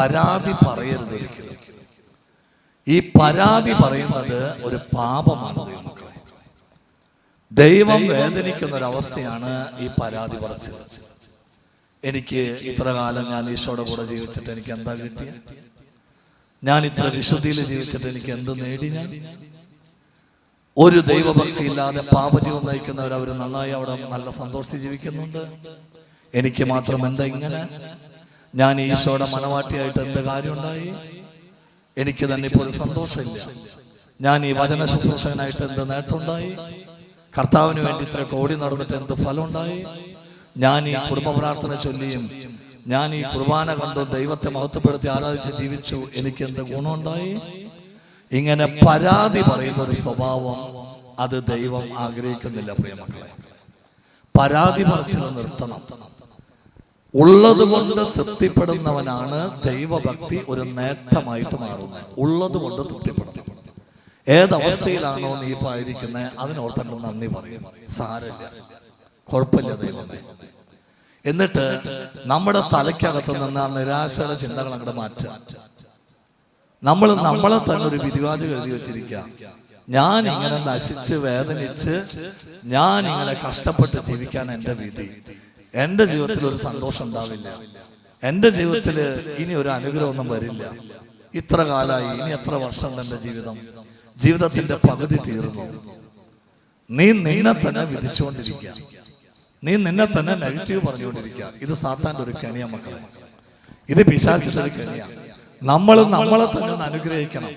പരാതി പറയരുത് ഒരിക്കലും. ഈ പരാതി പറയുന്നത് ഒരു പാപമാണ് ദൈവമക്കളെ ദൈവം വേദനിക്കുന്ന ഒരവസ്ഥയാണ് ഈ പരാതി പറച്ചത് എനിക്ക് ഇത്ര കാലം ഞാൻ ഈശോയുടെ കൂടെ ജീവിച്ചിട്ട് എനിക്ക് എന്താ കിട്ടിയ? ഞാൻ ഇത്ര വിശുദ്ധിയിൽ ജീവിച്ചിട്ട് എനിക്ക് എന്ത് നേടി ഞാൻ? ഒരു ദൈവഭക്തി ഇല്ലാതെ പാപജീവൻ നയിക്കുന്നവർ അവർ നന്നായി അവിടെ നല്ല സന്തോഷത്തിൽ ജീവിക്കുന്നുണ്ട്. എനിക്ക് മാത്രം എന്താ ഇങ്ങനെ? ഞാൻ ഈശോയുടെ മനവാട്ടിയായിട്ട് എന്ത് കാര്യമുണ്ടായി? എനിക്ക് തന്നെ ഇപ്പോൾ ഒരു സന്തോഷമില്ല. ഞാൻ ഈ വചന ശുശ്രൂഷകനായിട്ട് എന്ത് നേട്ടമുണ്ടായി? കർത്താവിന് വേണ്ടി ഇത്ര കോടി നടന്നിട്ട് എന്ത് ഫലമുണ്ടായി? ഞാൻ ഈ കുടുംബ പ്രാർത്ഥന ചൊല്ലിയും ഞാൻ ഈ കുർബാന കണ്ടു ദൈവത്തെ മഹത്വപ്പെടുത്തി ആരാധിച്ച് ജീവിച്ചു. എനിക്ക് എന്ത് ഗുണമുണ്ടായി? ഇങ്ങനെ പരാതി പറയുന്ന ഒരു സ്വഭാവം അത് ദൈവം ആഗ്രഹിക്കുന്നില്ല പ്രിയമക്കളെ പരാതി പറച്ചിൽ നിർത്തണം. ഉള്ളത് കൊണ്ട് തൃപ്തിപ്പെടുന്നവനാണ് ദൈവഭക്തി ഒരു നേട്ടമായിട്ട് മാറുന്നത്. ഉള്ളതുകൊണ്ട് കൊണ്ട് തൃപ്തിപ്പെടണം ഏതവസ്ഥയിലാണോ നീ ഇപ്പൊ ആയിരിക്കുന്നത് അതിനോർത്തങ്ങൾ നന്ദി പറയും. സാരമില്ല. കുഴപ്പമില്ല ദൈവമേ. എന്നിട്ട് നമ്മുടെ തലയ്ക്കകത്ത് നിന്ന് ആ നിരാശയുടെ ചിന്തകൾ അങ്ങോട്ട് മാറ്റുക നമ്മൾ നമ്മളെ തന്നെ ഒരു വിധിവാദി എഴുതി വെച്ചിരിക്കുക ഞാൻ ഇങ്ങനെ നശിച്ച് വേദനിച്ച് ഞാൻ ഇങ്ങനെ കഷ്ടപ്പെട്ട് ജീവിക്കാൻ എന്റെ വിധി. എന്റെ ജീവിതത്തിൽ ഒരു സന്തോഷം ഉണ്ടാവില്ല. എന്റെ ജീവിതത്തിൽ ഇനി ഒരു അനുഗ്രഹമൊന്നും വരില്ല. ഇത്ര കാലമായി ഇനി എത്ര വർഷമുണ്ട് എന്റെ ജീവിതം? ജീവിതത്തിന്റെ പകുതി തീർന്നു. നീ നിന്നെ തന്നെ വിധിച്ചുകൊണ്ടിരിക്കുക. നീ നിന്നെ തന്നെ നെഗറ്റീവ് പറഞ്ഞുകൊണ്ടിരിക്കുക. ഇത് സാത്താന്റെ ഒരു കെണിയ മക്കളെ. ഇത് പിശാചിന്റെ ഒരു കെണിയ. നമ്മൾ നമ്മളെ തന്നെ അനുഗ്രഹിക്കണം.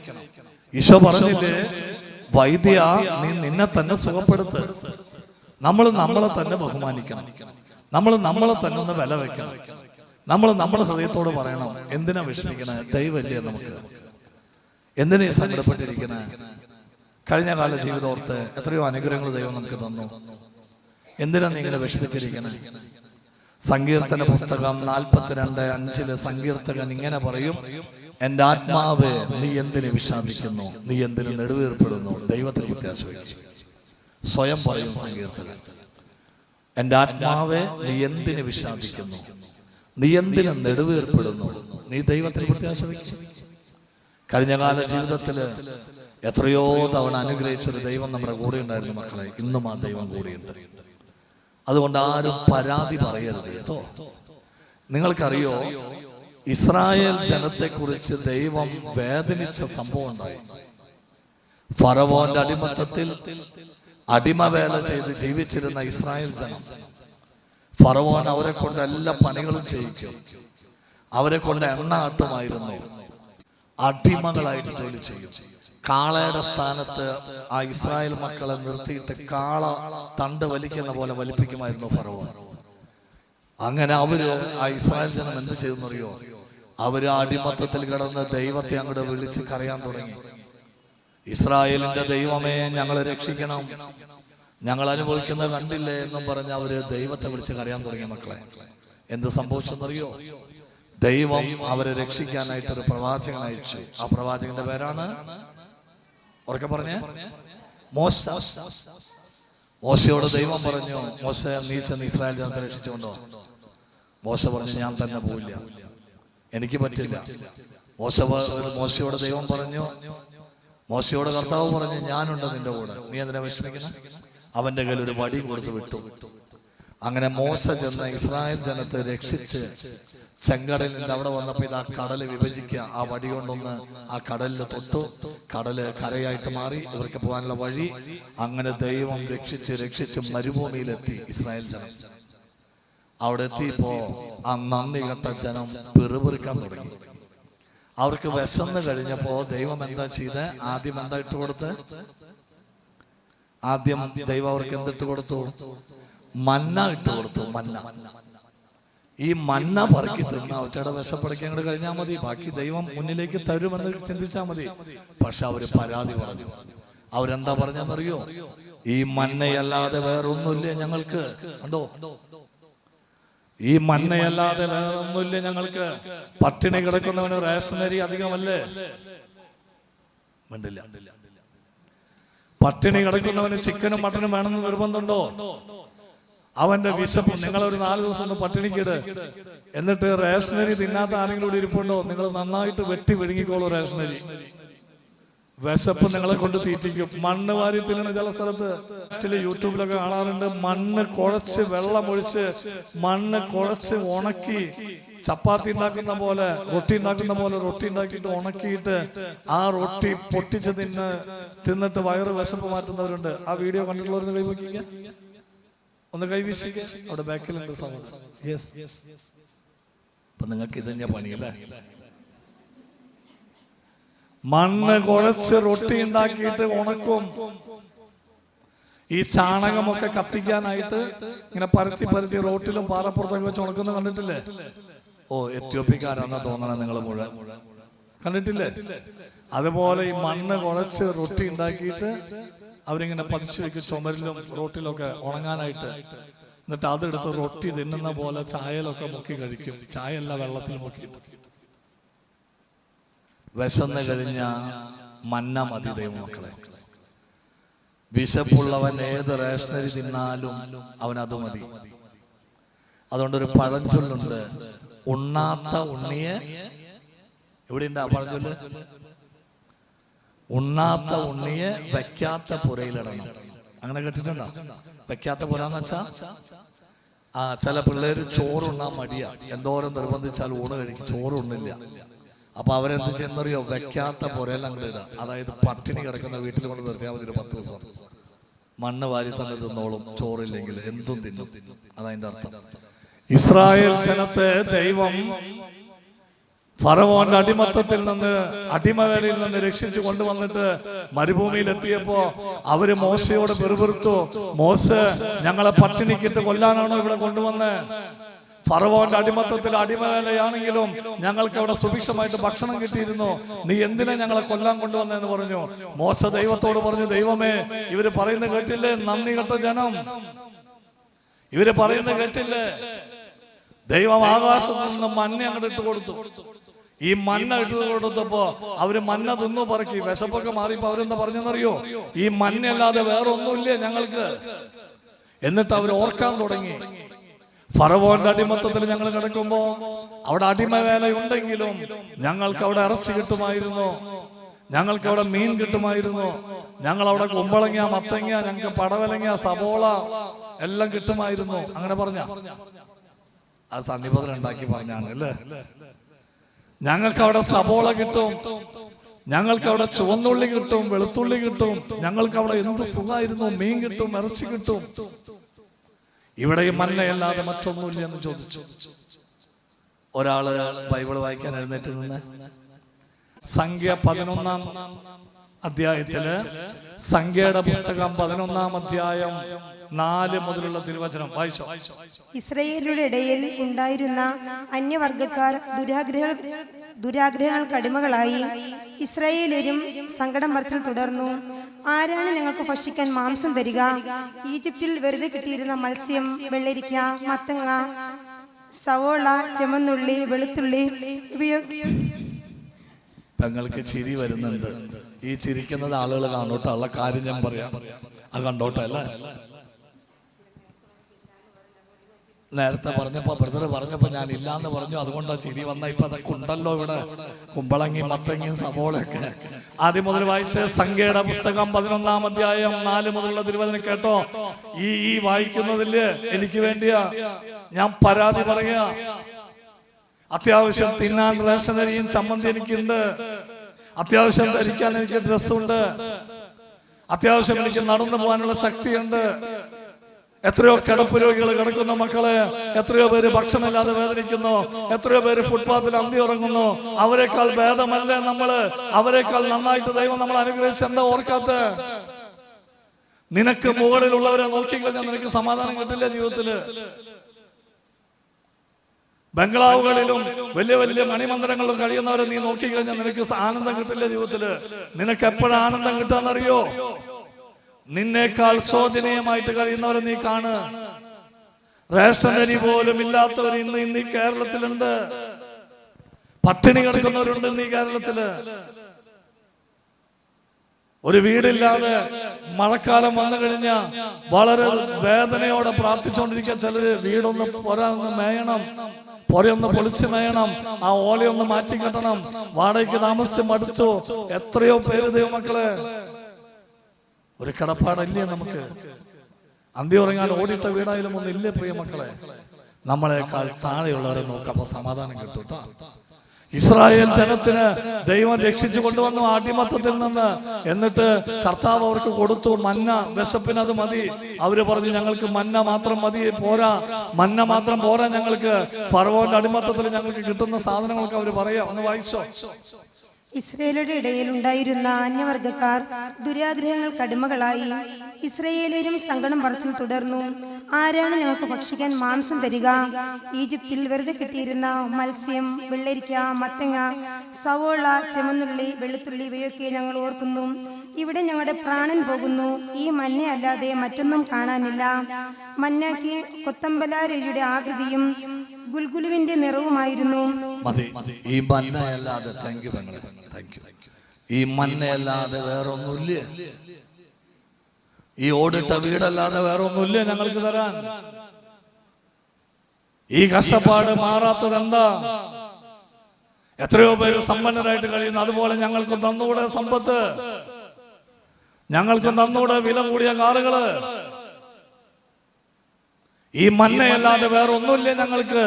ഈശോ പറഞ്ഞില്ലേ? വൈദ്യ നീ നിന്നെ തന്നെ സുഖപ്പെടുത്ത്. നമ്മൾ നമ്മളെ തന്നെ ബഹുമാനിക്കണം. നമ്മൾ നമ്മളെ തന്നെ ഒന്ന് വില വെക്കണം. നമ്മൾ നമ്മുടെ ഹൃദയത്തോട് പറയണം എന്തിനാ വിഷമിക്കണേ? ദൈവല്ലേ നമുക്ക്. എന്തിനാ സങ്കടപ്പെട്ടിരിക്കണേ? കഴിഞ്ഞ കാല ജീവിതം ഓർത്ത് എത്രയോ അനുഗ്രഹങ്ങൾ ദൈവം നമുക്ക് തന്നു. എന്തിനാ നീ ഇങ്ങനെ വിഷമിച്ചിരിക്കണേ? സങ്കീർത്തന പുസ്തകം നാൽപ്പത്തിരണ്ട് അഞ്ചിൽ സങ്കീർത്തകൻ ഇങ്ങനെ പറയും എന്റെ ആത്മാവ് നീ എന്തിനു വിഷാദിക്കുന്നു? നീ എന്തിനു നെടുവേർപ്പെടുന്നു? ദൈവത്തിൽ പ്രത്യാശ സ്വയം പറയും സങ്കീർത്തകൻ. എന്റെ ആത്മാവെ നീ എന്തിന് വിഷാദിക്കുന്നു? നീ എന്തിന് നെടുവേർപ്പെടുന്നു? നീ ദൈവത്തിൽ പ്രത്യാശ കഴിഞ്ഞകാല കഴിഞ്ഞ കാല ജീവിതത്തിൽ എത്രയോ തവണ അനുഗ്രഹിച്ചൊരു ദൈവം നമ്മുടെ കൂടെ ഉണ്ടായിരുന്നു മക്കളെ. ഇന്നും ആ ദൈവം കൂടെയുണ്ട്. അതുകൊണ്ട് ആരും പരാതി പറയരുത് കേട്ടോ. നിങ്ങൾക്കറിയോ ഇസ്രായേൽ ജനത്തെക്കുറിച്ച് ദൈവം വേദനിച്ച സംഭവം ഉണ്ടായി. ഫറവോന്റെ അടിമത്തത്തിൽ അടിമവേല ചെയ്ത് ജീവിച്ചിരുന്ന ഇസ്രായേൽ ജനം ഫറവോൻ അവരെ കൊണ്ട് എല്ലാ പണികളും ചെയ്യിക്കും. അവരെ കൊണ്ട് എണ്ണ ആട്ടുമായിരുന്നു. അടിമകളായിട്ട് തൊഴിൽ ചെയ്യും. കാളയുടെ സ്ഥാനത്ത് ആ ഇസ്രായേൽ മക്കളെ നിർത്തിയിട്ട് കാള തണ്ട് വലിക്കുന്ന പോലെ വലിപ്പിക്കുമായിരുന്നു ഫറവോൻ. അങ്ങനെ അവർ ആ ഇസ്രായേൽ ജനം എന്ത് ചെയ്തെന്നറിയോ? അവർ അടിമത്തത്തിൽ കിടന്ന് ദൈവത്തെ അങ്ങോട്ട് വിളിച്ച് കരയാൻ തുടങ്ങി. ഇസ്രായേലിന്റെ ദൈവമേ ഞങ്ങളെ രക്ഷിക്കണം. ഞങ്ങൾ അനുഭവിക്കുന്ന കണ്ടില്ലേ എന്നും പറഞ്ഞ് അവർ ദൈവത്തെ വിളിച്ച് കരയാൻ തുടങ്ങിയ മക്കളെ. എന്ത് സംഭവിച്ചെന്നറിയോ? ദൈവം അവരെ രക്ഷിക്കാനായിട്ട് ഒരു പ്രവാചകൻ അയച്ചു. ആ പ്രവാചകന്റെ പേരാണ്? ഉറക്കെ പറഞ്ഞേ? മോശ. മോശയോട് ദൈവം പറഞ്ഞു മോശ നീ ചെന്ന് ഇസ്രായേൽ ജനത്തെ രക്ഷിച്ചുകൊണ്ടോ? മോശ പറഞ്ഞു ഞാൻ തന്നെ പോവില്ല. എനിക്ക് പറ്റില്ല. മോശ മോശയോട് ദൈവം പറഞ്ഞു മോശയോട് കർത്താവ് പറഞ്ഞു ഞാനുണ്ട് നിന്റെ കൂടെ. നീ അതിനെ വിഷമിക്കണം? അവന്റെ കയ്യിൽ ഒരു വടി കൊടുത്ത് വിട്ടു. അങ്ങനെ മോശ ചെന്ന ഇസ്രായേൽ ജനത്തെ രക്ഷിച്ച് ചെങ്കടലിന്റെ അവിടെ വന്നപ്പോ ഇത് ആ കടൽ വിഭജിക്കുക. ആ വടി കൊണ്ടൊന്ന് ആ കടലിൽ തൊട്ടു. കടൽ കരയായിട്ട് മാറി ഇവർക്ക് പോകാനുള്ള വഴി. അങ്ങനെ ദൈവം രക്ഷിച്ച് രക്ഷിച്ച് മരുഭൂമിയിലെത്തി ഇസ്രായേൽ ജനം. അവിടെ എത്തിയപ്പോ ആ നന്ദി കെട്ട ജനം പെറുപെറുക്കാൻ തുടങ്ങി. അവർക്ക് വിശന്ന് കഴിഞ്ഞപ്പോ ദൈവം എന്താ ചെയ്ത്? ആദ്യം എന്താ ഇട്ട് കൊടുത്ത്? ആദ്യം ദൈവം അവർക്ക് എന്തിട്ട് കൊടുത്തു? മന്ന ഇട്ട് കൊടുത്തു മന്ന. ഈ മന്ന പറക്കി തിന്ന ഒറ്റയുടെ വിശപ്പടക്കി അങ്ങോട്ട് കഴിഞ്ഞാൽ മതി. ബാക്കി ദൈവം മുന്നിലേക്ക് തരുമെന്ന് ചിന്തിച്ചാൽ മതി. പക്ഷെ അവർ പരാതി പറഞ്ഞു. അവരെന്താ പറഞ്ഞെന്നറിയോ ഈ മന്നയല്ലാതെ വേറൊന്നുമില്ല ഞങ്ങൾക്ക്? കണ്ടോ ഈ മന്നയല്ലാതെ വേറൊന്നുമില്ല ഞങ്ങൾക്ക്. പട്ടിണി കിടക്കുന്നവന് റേഷനരി അധികമല്ലേ? പട്ടിണി കിടക്കുന്നവന് ചിക്കനും മട്ടനും വേണമെന്ന് നിർബന്ധമുണ്ടോ? അവന്റെ വിശപ്പ് നിങ്ങൾ ഒരു നാല് ദിവസം ഒന്ന് പട്ടിണിക്കിട്. എന്നിട്ട് റേഷനരി തിന്നാത്ത ആരെങ്കിലും ഇരിപ്പുണ്ടോ? നിങ്ങൾ നന്നായിട്ട് വെട്ടി വിഴുങ്ങിക്കോളൂ റേഷനറി വിശപ്പ് നിങ്ങളെ കൊണ്ട് തീറ്റിക്കും. മണ്ണ് വാരി തിന്നണ ചില സ്ഥലത്ത് ചില യൂട്യൂബിലൊക്കെ കാണാറുണ്ട്. മണ്ണ് കുഴച്ച് വെള്ളമൊഴിച്ച് മണ്ണ് കുഴച്ച് ഉണക്കി ചപ്പാത്തി ഉണ്ടാക്കുന്ന പോലെ റൊട്ടി ഉണ്ടാക്കുന്ന പോലെ റൊട്ടി ഉണ്ടാക്കിയിട്ട് ഉണക്കിയിട്ട് ആ റൊട്ടി പൊട്ടിച്ച് തിന്ന് തിന്നിട്ട് വയറ് വിശപ്പ് മാറ്റുന്നവരുണ്ട്. ആ വീഡിയോ കണ്ടിട്ടുള്ളവർ കൈ നോക്കിക്ക ഒന്ന് കൈവീശിക്ക അവിടെ ബാക്കിലുണ്ട് സമയം യെസ് നിങ്ങൾക്ക് ഇത് തന്നെയാ പണിയല്ലേ മണ്ണ് കുഴച്ച് റൊട്ടി ഉണ്ടാക്കിയിട്ട് ഉണക്കും. ഈ ചാണകമൊക്കെ കത്തിക്കാനായിട്ട് ഇങ്ങനെ പരത്തി പരത്തി റോട്ടിലും പാറപ്പുറത്തൊക്കെ വെച്ച് ഉണക്കുന്ന കണ്ടിട്ടില്ലേ? ഓ എത്യോപ്യക്കാരാന്നാ തോന്നണേ നിങ്ങൾ മുഴുവൻ. കണ്ടിട്ടില്ലേ? അതുപോലെ ഈ മണ്ണ് കുഴച്ച് റൊട്ടി ഉണ്ടാക്കിയിട്ട് അവരിങ്ങനെ പതിച്ചു വെക്കും ചുമരിലും റോട്ടിലൊക്കെ ഉണങ്ങാനായിട്ട്. എന്നിട്ട് അതെടുത്ത് റൊട്ടി തിന്നുന്ന പോലെ ചായയിലൊക്കെ മുക്കി കഴിക്കും. ചായയല്ല വെള്ളത്തിൽ മുക്കിയിട്ട്. വിശന്ന് കഴിഞ്ഞ മന്ന മതി ദൈവമക്കളെ. വിശപ്പുള്ളവൻ ഏത് റേഷനറി തിന്നാലും അവൻ അത് മതി. അതുകൊണ്ടൊരു പഴഞ്ചൊല്ലുണ്ട് ഉണ്ണാത്ത ഉണ്ണിയെ എവിടെ ഉണ്ട് ആ പഴഞ്ചൊല്ല്? ഉണ്ണാത്ത ഉണ്ണിയെ വെക്കാത്ത പുരയിലിടണം. അങ്ങനെ കേട്ടിട്ടുണ്ടോ? വെക്കാത്ത പുര എന്ന് വെച്ചാ ആ ചില പിള്ളേര് ചോറുണ്ണാൻ മടിയാ. എന്തോരം നിർബന്ധിച്ചാൽ ഊണ് കഴിക്കും ചോറുണ്ണില്ല അപ്പൊ അവരെന്ത് ചെന്നറിയോ വെക്കാത്ത ഇടുക. അതായത് പട്ടിണി കിടക്കുന്ന വീട്ടിൽ കൊണ്ട് നിർത്തിയാൽ മതി ഒരു പത്ത് ദിവസം. മണ്ണ് വാരി തന്നെ തിന്നോളും ചോറില്ലെങ്കിൽ എന്തും തിന്നും. അതതിന്റെ അർത്ഥം. ഇസ്രായേൽ ജനത്തെ ദൈവം ഫറവോന്റെ അടിമത്തത്തിൽ നിന്ന് അടിമവേലയിൽ നിന്ന് രക്ഷിച്ചു കൊണ്ടുവന്നിട്ട് മരുഭൂമിയിൽ എത്തിയപ്പോ അവർ മോശയോട് പെറുപെറുത്തു മോശ ഞങ്ങളെ പട്ടിണിക്കിട്ട് കൊല്ലാനാണോ ഇവിടെ കൊണ്ടുവന്ന്? ഫറവോന്റെ അടിമത്തത്തിൽ അടിമവേലയാണെങ്കിലും ഞങ്ങൾക്ക് അവിടെ സുഭിക്ഷമായിട്ട് ഭക്ഷണം കിട്ടിയിരുന്നു. നീ എന്തിനാ ഞങ്ങളെ കൊല്ലാൻ കൊണ്ടുവന്നെന്ന് പറഞ്ഞു. മോശ ദൈവത്തോട് പറഞ്ഞു ദൈവമേ ഇവർ പറയുന്ന കേട്ടില്ലേ? നന്ദി കെട്ട ജനം. ഇവർ പറയുന്ന കേട്ടില്ലേ? ദൈവം ആകാശത്ത് നിന്ന് മഞ്ഞ അങ്ങോട്ട് ഇട്ട് കൊടുത്തു. ഈ മഞ്ഞ ഇട്ട് കൊടുത്തപ്പോ അവർ മഞ്ഞ തിന്നു പറക്കി. വിശപ്പൊക്കെ മാറിയപ്പോ അവരെന്താ പറഞ്ഞെന്നറിയോ? ഈ മഞ്ഞല്ലാതെ വേറെ ഒന്നുമില്ലേ ഞങ്ങൾക്ക്? എന്നിട്ട് അവർ ഓർക്കാൻ തുടങ്ങി. ഫറവോന്റെ അടിമത്തത്തിൽ ഞങ്ങൾ കിടക്കുമ്പോ അവിടെ അടിമ വേല ഉണ്ടെങ്കിലും ഞങ്ങൾക്ക് അവിടെ ഇറച്ചി കിട്ടുമായിരുന്നു. ഞങ്ങൾക്ക് അവിടെ മീൻ കിട്ടുമായിരുന്നു. ഞങ്ങൾ അവിടെ കുമ്പളങ്ങ മത്തങ്ങ ഞങ്ങൾക്ക് പടവലങ്ങ സബോള എല്ലാം കിട്ടുമായിരുന്നു. അങ്ങനെ പറഞ്ഞ. ആ സന്നിപതം ഉണ്ടാക്കി പറഞ്ഞാണ് അല്ലേ? ഞങ്ങൾക്ക് അവിടെ സബോള കിട്ടും. ഞങ്ങൾക്ക് അവിടെ ചുവന്നുള്ളി കിട്ടും വെളുത്തുള്ളി കിട്ടും. ഞങ്ങൾക്ക് അവിടെ എന്ത് സുഖമായിരുന്നു? മീൻ കിട്ടും ഇറച്ചി കിട്ടും. ഇവിടെ മന്നയല്ലാതെ മറ്റൊന്നുമില്ല എന്ന് ചോദിച്ചു. ഒരാൾ ബൈബിൾ വായിക്കാൻ എഴുന്നേറ്റ് നിന്ന് സംഖ്യ പതിനൊന്നാം അധ്യായത്തിൽ സംഖ്യയുടെ പുസ്തകം പതിനൊന്നാം അധ്യായം നാല് മുതലുള്ള തിരുവചനം വായിച്ചോ? ഇസ്രയേലിയുടെ ഇടയിൽ ഉണ്ടായിരുന്ന അന്യവർഗക്കാർ ദുരാഗ്രഹ ദുരാഗ്രഹങ്ങൾക്ക് അടിമകളായി ഇസ്രയേലരും സങ്കടം മറിച്ചിൽ തുടർന്നു. ആരാണ് ഞങ്ങൾക്ക് ഭക്ഷിക്കാൻ മാംസം തരിക? ഈജിപ്തിൽ വെറുതെ കിട്ടിയിരുന്ന മത്സ്യം വെള്ളരിക്ക മത്തങ്ങ സവോള ചെമന്നുള്ളി വെളുത്തുള്ളി തങ്ങൾക്ക് ചിരി വരുന്നുണ്ട്. ഈ ചിരിക്കുന്നത് ആളുകൾ കാണോട്ടെ ഉള്ള കാര്യം ഞാൻ പറയാം. അത് കണ്ടോട്ടെ അല്ലേ? നേരത്തെ പറഞ്ഞപ്പോ ബ്രദർ പറഞ്ഞപ്പോ ഞാൻ ഇല്ലാന്ന് പറഞ്ഞു. അതുകൊണ്ടാ ചിരി വന്ന ഇപ്പൊ അതൊക്കെ ഉണ്ടല്ലോ ഇവിടെ. കുമ്പളങ്ങിയും മത്തങ്ങിയും സവോളൊക്കെ ആദ്യം മുതൽ വായിച്ച സംഖ്യയുടെ പുസ്തകം പതിനൊന്നാം അധ്യായം നാല് മുതലുള്ള തിരുവചനം കേട്ടോ? ഈ ഈ വായിക്കുന്നതിൽ എനിക്ക് വേണ്ടിയാ ഞാൻ പരാതി പറയാ. അത്യാവശ്യം തിന്നാൻ റേഷൻ അരിയും ചമ്മന്തി എനിക്കുണ്ട്. അത്യാവശ്യം ധരിക്കാൻ എനിക്ക് ഡ്രസ്സുണ്ട് അത്യാവശ്യം എനിക്ക് നടന്നു പോകാനുള്ള ശക്തിയുണ്ട്. എത്രയോ കിടപ്പ് രോഗികൾ കിടക്കുന്ന മക്കളെ. എത്രയോ പേര് ഭക്ഷണം ഇല്ലാതെ വേദനിക്കുന്നു. എത്രയോ പേര് ഫുട്പാത്തിൽ അന്തി ഉറങ്ങുന്നു. അവരെക്കാൾ ഭേദമല്ലേ നമ്മൾ അവരെക്കാൾ നന്നായിട്ട് ദൈവം നമ്മൾ അനുഗ്രഹിച്ച് എന്താ ഓർക്കാത്ത? നിനക്ക് മുകളിലുള്ളവരെ നോക്കിക്കഴിഞ്ഞാൽ നിനക്ക് സമാധാനം കിട്ടില്ല ജീവിതത്തിൽ. ബംഗ്ലാവുകളിലും വലിയ വലിയ മണിമന്ദിരങ്ങളിലും കഴിയുന്നവരെ നീ നോക്കിക്കഴിഞ്ഞാൽ നിനക്ക് ആനന്ദം കിട്ടില്ല ജീവിതത്തിൽ. നിനക്ക് എപ്പോഴാണ് ആനന്ദം കിട്ടാന്നറിയോ നിന്നേക്കാൾ ശോചനീയമായിട്ട് കഴിയുന്നവരെ നീ കാണ്. റേഷൻ അരി പോലും ഇല്ലാത്തവർ ഇന്ന് ഇന്ന് ഈ കേരളത്തിലുണ്ട്. പട്ടിണി കിടക്കുന്നവരുണ്ട് ഇന്ന് ഈ കേരളത്തിൽ. ഒരു വീടില്ലാതെ മഴക്കാലം വന്നു കഴിഞ്ഞ വളരെ വേദനയോടെ പ്രാർത്ഥിച്ചുകൊണ്ടിരിക്കുക ചിലര് വീടൊന്ന് പൊരൊന്ന് മേയണം. പൊരയൊന്ന് പൊളിച്ച് മേയണം. ആ ഓലയൊന്ന് മാറ്റി കെട്ടണം. വാടകയ്ക്ക് താമസിച്ച് മടുത്തു. എത്രയോ പേര് ദൈവമക്കളെ. ഒരു കടപ്പാടല്ലേ നമുക്ക്? അന്തി ഉറങ്ങാൻ ഓടിട്ട വീടായാലും ഒന്നും ഇല്ലേ പ്രിയ മക്കളെ? നമ്മളെക്കാൾ താഴെയുള്ളവരെ നോക്കപ്പോ സമാധാനം കിട്ടൂട്ടോ ഇസ്രായേൽ ജനത്തിന് ദൈവം രക്ഷിച്ചു കൊണ്ടുവന്നു അടിമത്തത്തിൽ നിന്ന്. എന്നിട്ട് കർത്താവ് അവർക്ക് കൊടുത്തു മന്ന വിശപ്പിന് അത് മതി. അവർ പറഞ്ഞു ഞങ്ങൾക്ക് മന്ന മാത്രം മതി പോരാ. മന്ന മാത്രം പോരാ ഞങ്ങൾക്ക്. ഫറവോന്റെ അടിമത്തത്തിൽ ഞങ്ങൾക്ക് കിട്ടുന്ന സാധനങ്ങളൊക്കെ അവർ പറയാം. ഒന്ന് വായിച്ചോ? ഇസ്രയേലരുടെ ഇടയിൽ ഉണ്ടായിരുന്ന അന്യവർഗക്കാർ ദുരാഗ്രഹങ്ങൾ കടുമകളായി. ഇസ്രയേലരും സങ്കടം പറച്ചിൽ തുടർന്നു. ആരാണ് ഞങ്ങൾക്ക് ഭക്ഷിക്കാൻ മാംസം തരിക? ഈജിപ്തിൽ വെറുതെ കിട്ടിയിരുന്ന മത്സ്യം വെള്ളരിക്ക മത്തങ്ങ സവോള ചെമന്നുള്ളി വെളുത്തുള്ളി ഇവയൊക്കെ ഞങ്ങൾ ഓർക്കുന്നു. ഇവിടെ ഞങ്ങളുടെ പ്രാണൻ പോകുന്നു. ഈ മഞ്ഞ അല്ലാതെ മറ്റൊന്നും കാണാനില്ല. മഞ്ഞയ്ക്ക് കൊത്തമ്പലാരയുടെ ആകൃതിയും ഗുൽഗുലുവിന്റെ നിറവുമായിരുന്നു. ഈ മന്നയല്ലാതെ താങ്ക് യു പെങ്ങളെ. താങ്ക് യു ഈ മന്നയല്ലാതെ വേറെ ഒന്നുമില്ല ഈ ഓടിട്ട വീടല്ലാതെ വേറെ ഒന്നുമില്ല ഞങ്ങൾക്ക് തരാൻ. ഈ കഷ്ടപ്പാട് മാറാത്തത് എന്താ? എത്രയോ പേര് സമ്പന്നരായിട്ട് കഴിയുന്നു. അതുപോലെ ഞങ്ങൾക്ക് തന്നുകൂടെ സമ്പത്ത്. ഞങ്ങൾക്ക് തന്നുകൂടെ വില കൂടിയ കാറുകൾ. ഈ മന്നയല്ലാതെ വേറെ ഒന്നുമില്ല ഞങ്ങൾക്ക്?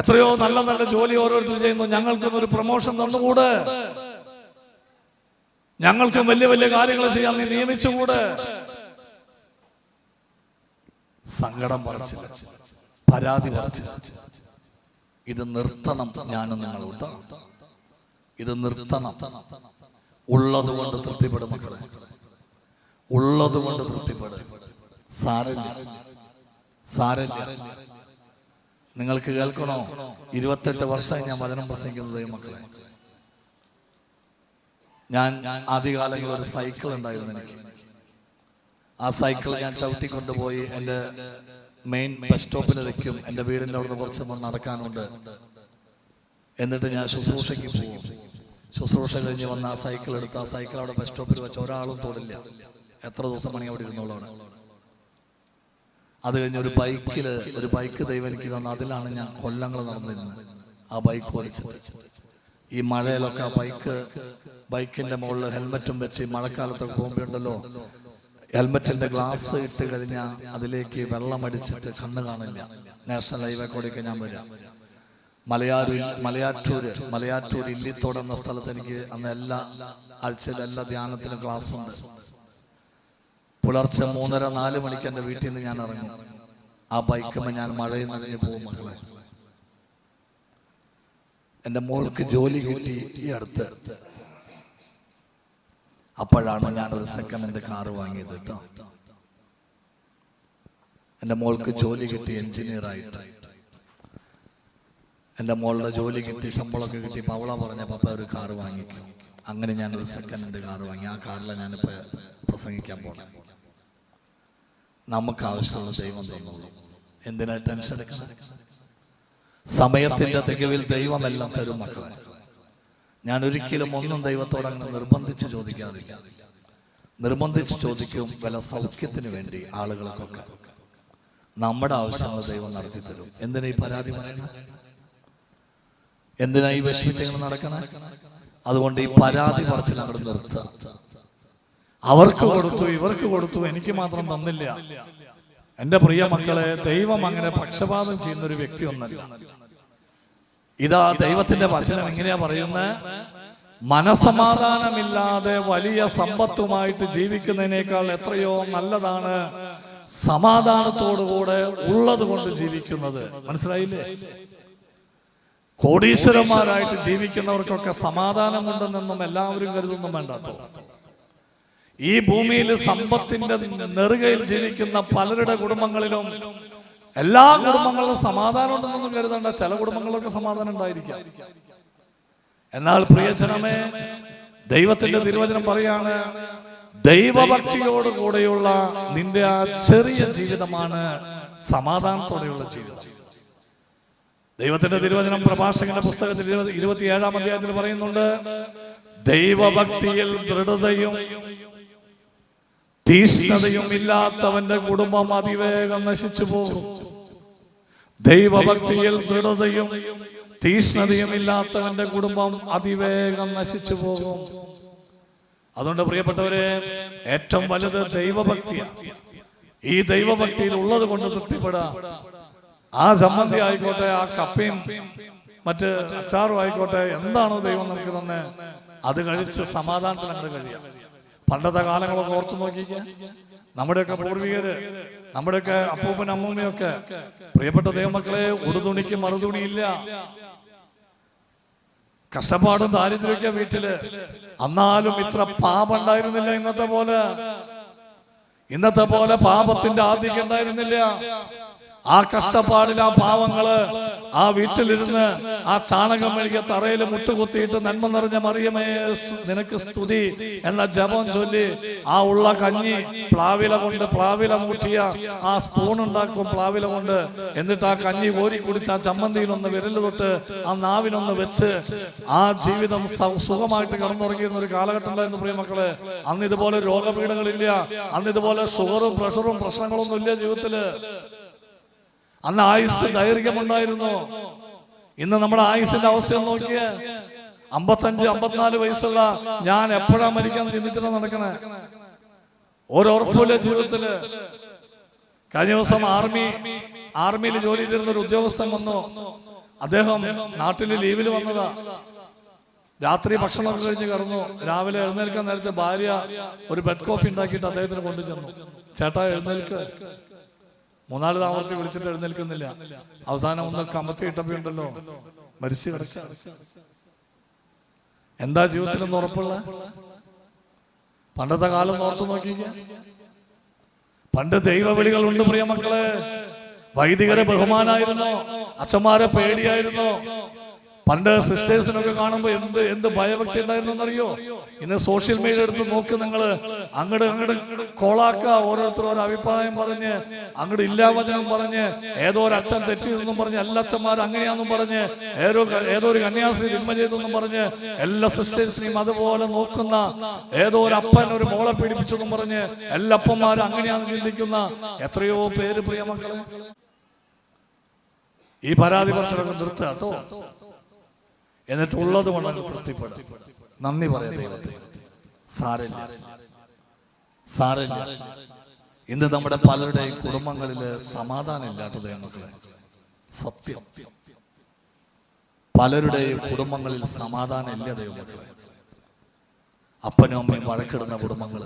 എത്രയോ നല്ല നല്ല ജോലി ഓരോരുത്തർ ചെയ്യുന്നു. ഞങ്ങൾക്കും ഒരു പ്രൊമോഷൻ തന്നുകൂട്. ഞങ്ങൾക്കും വലിയ വലിയ കാര്യങ്ങൾ ചെയ്യാൻ നീ നിയമിച്ചുകൂടെ. സങ്കടം പറച്ചില്ല പരാതി പറച്ചില്ല ഇത് നിർത്തണം ഞാനും നിങ്ങളുണ്ട് ഇത് നിർത്തണം. ഉള്ളത് കൊണ്ട് തൃപ്തിപ്പെടും മക്കളെ. ഉള്ളത് കൊണ്ട് തൃപ്തിപ്പെടും. സാരല്ല സാരല്ല നിങ്ങൾക്ക് കേൾക്കണോ? ഇരുപത്തെട്ട് വർഷമായി ഞാൻ വചനം പ്രസംഗിക്കുന്നത് മക്കളെ. ഞാൻ ആദ്യകാലങ്ങളിൽ ഒരു സൈക്കിൾ ഉണ്ടായിരുന്നു എനിക്ക്. ആ സൈക്കിൾ ഞാൻ ചവിട്ടിക്കൊണ്ടുപോയി എന്റെ മെയിൻ ബസ് സ്റ്റോപ്പിൽ വെക്കും എന്റെ വീടിന്റെ അവിടുന്ന് കുറച്ച് നടക്കാനുണ്ട്. എന്നിട്ട് ഞാൻ ശുശ്രൂഷയ്ക്ക് പോകും ശുശ്രൂഷ കഴിഞ്ഞ് വന്ന് ആ സൈക്കിൾ എടുത്ത് ആ സൈക്കിൾ അവിടെ ബസ് സ്റ്റോപ്പിൽ വെച്ച് ഒരാളും തൊടില്ല. എത്ര ദിവസം മണി അവിടെ ഇരുന്നോളാണ്. അത് കഴിഞ്ഞ് ഒരു ബൈക്കിൽ ഒരു ബൈക്ക് ദൈവം എനിക്ക് തന്നു. അതിലാണ് ഞാൻ കൊല്ലങ്ങൾ നടന്നിരുന്നത്. ആ ബൈക്ക് ഓടിച്ചത്. ഈ മഴയിലൊക്കെ ആ ബൈക്ക് ബൈക്കിന്റെ മുകളിൽ ഹെൽമറ്റും വെച്ച് ഈ മഴക്കാലത്തൊക്കെ പോകുമ്പോണ്ടല്ലോ ഹെൽമറ്റിന്റെ ഗ്ലാസ് ഇട്ട് കഴിഞ്ഞാൽ അതിലേക്ക് വെള്ളം അടിച്ചിട്ട് കണ്ണ് കാണില്ല. നാഷണൽ ഹൈവേ കൂടെയൊക്കെ ഞാൻ വരാം. മലയാറ്റൂർ മലയാറ്റൂര് മലയാറ്റൂർ ഇല്ലിത്തോട് എന്ന സ്ഥലത്ത് എനിക്ക് അന്ന് എല്ലാ ആഴ്ചയിലെല്ലാ ധ്യാനത്തിനും ക്ലാസ് ഉണ്ട് പുലർച്ചെ മൂന്നര നാല് മണിക്ക് എന്റെ വീട്ടിൽ നിന്ന് ഞാൻ ഇറങ്ങും. ആ ബൈക്കുമ്പോൾ ഞാൻ മഴയിൽ നനഞ്ഞു പോകും മകളെ എന്റെ മോൾക്ക് ജോലി കിട്ടി ഈ അടുത്ത്. അപ്പോഴാണ് ഞാൻ ഒരു സെക്കൻഡ് എന്റെ കാറ് വാങ്ങിയത് കേട്ടോ. എന്റെ മോൾക്ക് ജോലി കിട്ടി എഞ്ചിനീയർ ആയിട്ട്. എന്റെ മോളുടെ ജോലി കിട്ടി ശമ്പളമൊക്കെ കിട്ടി. പവള പറഞ്ഞ പപ്പ ഒരു കാറ് വാങ്ങിക്കും. അങ്ങനെ ഞാൻ ഒരു സെക്കൻഡിന്റെ കാറ് വാങ്ങി. ആ കാറിലാണ് ഞാനിപ്പോൾ പ്രസംഗിക്കാൻ പോണേ. നമുക്ക് ആവശ്യമുള്ള ദൈവം തന്നുള്ളൂ. എന്തിനാ ടെൻഷൻ എടുക്കണം? സമയത്തിന്റെ തികവിൽ ദൈവമെല്ലാം തരും മക്കളെ. ഞാൻ ഒരിക്കലും ഒന്നും ദൈവത്തോട് അങ്ങനെ നിർബന്ധിച്ച് ചോദിക്കാറില്ല. നിർബന്ധിച്ച് ചോദിക്കും വല്ല സൗഖ്യത്തിന് വേണ്ടി ആളുകൾക്കൊക്കെ. നമ്മുടെ ആവശ്യങ്ങൾ ദൈവം നടത്തി തരും. എന്തിനാ ഈ പരാതി പറയണ എന്തിനാ ഈ വിഷമിച്ചങ്ങൾ നടക്കണേ? അതുകൊണ്ട് ഈ പരാതി പറച്ചിൽ അങ്ങോട്ട് നിർത്തുക. അവർക്ക് കൊടുത്തു ഇവർക്ക് കൊടുത്തു എനിക്ക് മാത്രം തന്നില്ല. എന്റെ പ്രിയ മക്കളെ ദൈവം അങ്ങനെ പക്ഷപാതം ചെയ്യുന്ന ഒരു വ്യക്തി ഒന്നല്ല. ഇതാ ദൈവത്തിന്റെ വചനം എങ്ങനെയാ പറയുന്നത് മനസമാധാനമില്ലാതെ വലിയ സമ്പത്തുമായിട്ട് ജീവിക്കുന്നതിനേക്കാൾ എത്രയോ നല്ലതാണ് സമാധാനത്തോടുകൂടെ ഉള്ളത് കൊണ്ട് ജീവിക്കുന്നത്. മനസ്സിലായില്ലേ? കോടീശ്വരന്മാരായിട്ട് ജീവിക്കുന്നവർക്കൊക്കെ സമാധാനമുണ്ടെന്നൊന്നും എല്ലാവരും കരുതൊന്നും വേണ്ടാട്ടോ ഈ ഭൂമിയിൽ സമ്പത്തിന്റെ നെറുകയിൽ ജീവിക്കുന്ന പലരുടെ കുടുംബങ്ങളിലും എല്ലാ കുടുംബങ്ങളിലും സമാധാനം ഉണ്ടെന്നൊന്നും കരുതണ്ട. ചില കുടുംബങ്ങളിലൊക്കെ സമാധാനം ഉണ്ടായിരിക്കാം. എന്നാൽ പ്രിയജനമേ ദൈവത്തിന്റെ തിരുവചനം പറയാണ് ദൈവഭക്തിയോട് കൂടെയുള്ള നിന്റെ ആ ചെറിയ ജീവിതമാണ് സമാധാനത്തോടെയുള്ള ജീവിതം. ദൈവത്തിന്റെ തിരുവചനം പ്രഭാഷകന്റെ പുസ്തകത്തിൽ ഇരുപത്തി- ഇരുപത്തിയേഴാം അധ്യായത്തിൽ പറയുന്നുണ്ട് ദൈവഭക്തിയിൽ ദൃഢതയും തീഷ്ണതയും ഇല്ലാത്തവന്റെ കുടുംബം അതിവേഗം നശിച്ചു പോകും. ദൈവഭക്തിയിൽ ദൃഢതയും തീഷ്ണതയും ഇല്ലാത്തവന്റെ കുടുംബം അതിവേഗം നശിച്ചു പോകും. അതുകൊണ്ട് പ്രിയപ്പെട്ടവരെ ഏറ്റവും വലുത് ദൈവഭക്തിയാണ് ഈ ദൈവഭക്തിയിൽ ഉള്ളത് കൊണ്ട് തൃപ്തിപ്പെടാ. ആ സംബന്ധി ആയിക്കോട്ടെ ആ കപ്പയും മറ്റ് അച്ചാറും ആയിക്കോട്ടെ എന്താണോ ദൈവം നമുക്ക് തന്നെ. അത് കഴിച്ച് സമാധാനത്തിൽ കഴിയാം. പണ്ടത്തെ കാലങ്ങളൊക്കെ ഓർത്തു നോക്കിക്ക. നമ്മുടെയൊക്കെ പൂർവികര് നമ്മുടെയൊക്കെ അപ്പൂപ്പൻ അമ്മൂമ്മയൊക്കെ പ്രിയപ്പെട്ട ദൈവമക്കളെ ഉടുതുണിക്ക് മറുതുണിയില്ല. കഷ്ടപ്പാടും ദാരിദ്ര്യമൊക്കെ വീട്ടിൽ. അന്നാലും ഇത്ര പാപമുണ്ടായിരുന്നില്ല ഇന്നത്തെ പോലെ. ഇന്നത്തെ പോലെ പാപത്തിന്റെ ആധിക്യം ഉണ്ടായിരുന്നില്ല. ആ കഷ്ടപ്പാടിൽ ആ പാവങ്ങൾ ആ വീട്ടിലിരുന്ന് ആ ചാണകം മെഴുകിയ തറയിൽ മുട്ടുകുത്തിയിട്ട് നന്മ നിറഞ്ഞ മറിയമേ നിനക്ക് സ്തുതി എന്ന ജപം ചൊല്ലി ആ ഉള്ള കഞ്ഞി പ്ലാവില കൊണ്ട് പ്ലാവില മൂട്ടിയ ആ സ്പൂൺ ഉണ്ടാക്കും പ്ലാവില കൊണ്ട്. എന്നിട്ട് ആ കഞ്ഞി കോരി കുടിച്ച് ആ ചമ്മന്തിയിലൊന്ന് വിരൽ തൊട്ട് ആ നാവിനൊന്ന് വെച്ച് ആ ജീവിതം സുഖമായിട്ട് കടന്നുറങ്ങിയിരുന്ന ഒരു കാലഘട്ടം ഉണ്ടായിരുന്നു പ്രിയമക്കൾ അന്ന് ഇതുപോലെ രോഗപീഠങ്ങളില്ല അന്ന് ഇതുപോലെ ഷുഗറും പ്രഷറും പ്രശ്നങ്ങളൊന്നും ഇല്ല ജീവിതത്തിൽ. അന്ന് ആയുസ് ദൈർഘ്യമുണ്ടായിരുന്നു. ഇന്ന് നമ്മുടെ ആയുസിന്റെ അവസ്ഥ നോക്കിയ. അമ്പത്തഞ്ച് അമ്പത്തിനാല് വയസ്സുള്ള ഞാൻ എപ്പോഴാ മരിക്കാൻ ചിന്തിച്ചിട്ടാ നടക്കണേ? ഓരോർപ്പില്ല ജീവിതത്തിൽ. കഴിഞ്ഞ ദിവസം ആർമി ആർമിയിൽ ജോലി ചെയ്തിരുന്ന ഒരു ഉദ്യോഗസ്ഥൻ വന്നു. അദ്ദേഹം നാട്ടിൽ ലീവിൽ വന്നതാ. രാത്രി ഭക്ഷണം കഴിഞ്ഞ് കിടന്നു. രാവിലെ എഴുന്നേൽക്കാൻ നേരത്തെ ഭാര്യ ഒരു ബെഡ് കോഫി ഉണ്ടാക്കിയിട്ട് അദ്ദേഹത്തിന് കൊണ്ടു ചെന്നു ചേട്ടാ എഴുന്നേൽക്ക്. മൂന്നാൽ താമരത്തി വിളിച്ചിട്ട് എഴുന്നേൽക്കുന്നില്ല. അവസാനം ഒന്ന് കമത്തി ഇട്ടപ്പോണ്ടല്ലോ മരിച്ചു കിടക്ക. എന്താ ജീവിതത്തിൽ ഒന്ന് ഉറപ്പുള്ള? പണ്ടത്തെ കാലം ഓർത്തു നോക്കിക്ക. പണ്ട് ദൈവവിളികൾ ഉണ്ട് പ്രിയമക്കളെ വൈദികരെ ബഹുമാനായിരുന്നോ? അച്ഛന്മാരെ പേടിയായിരുന്നു? പണ്ട് സിസ്റ്റേഴ്സിനൊക്കെ കാണുമ്പോൾ എന്ത് എന്ത് ഭയഭക്തി ഉണ്ടായിരുന്നു എന്നറിയോ ഇന്ന് സോഷ്യൽ മീഡിയ എടുത്ത് നോക്ക് നിങ്ങൾ അങ്ങോട്ട് അങ്ങോട്ട് കോളാക്ക ഓരോരുത്തർ ഓരോ അഭിപ്രായം പറഞ്ഞ് അങ്ങോട്ട് ഇല്ലാവചനം പറഞ്ഞ് ഏതോ ഒരു അച്ഛൻ തെറ്റിയതെന്നും പറഞ്ഞ് എല്ലാ അച്ഛന്മാരും അങ്ങനെയാണെന്നും പറഞ്ഞ് ഏതോ ഏതോ ഒരു കന്യാസ്ത്രീ തിന്മ ചെയ്തെന്നും പറഞ്ഞ് എല്ലാ സിസ്റ്റേഴ്സിനെയും അതുപോലെ നോക്കുന്ന ഏതോ ഒരു അപ്പൻ ഒരു മോളെ പീഡിപ്പിച്ചെന്നും പറഞ്ഞ് എല്ലാ അപ്പന്മാരും അങ്ങനെയാണെന്ന് ചിന്തിക്കുന്ന എത്രയോ പേര് പ്രിയമക്കളെ ഈ പരാതി പറച്ചിലൊക്കെ നിർത്തുക കേട്ടോ. എന്നിട്ട് ഉള്ളത് അങ്ങ് തൃപ്തിപ്പെടാം. നന്ദി പറയാം ദൈവത്തിന് സാരല്ല സാരല്ല ഇന്ന് നമ്മുടെ പലരുടെയും കുടുംബങ്ങളിൽ സമാധാനം ഇല്ലാത്തത് ദൈവമക്കളെ സത്യം. പലരുടെയും കുടുംബങ്ങളിൽ സമാധാനം ഇല്ല ദൈവമക്കളെ അപ്പനും അമ്മയും വഴക്കിടുന്ന കുടുംബങ്ങൾ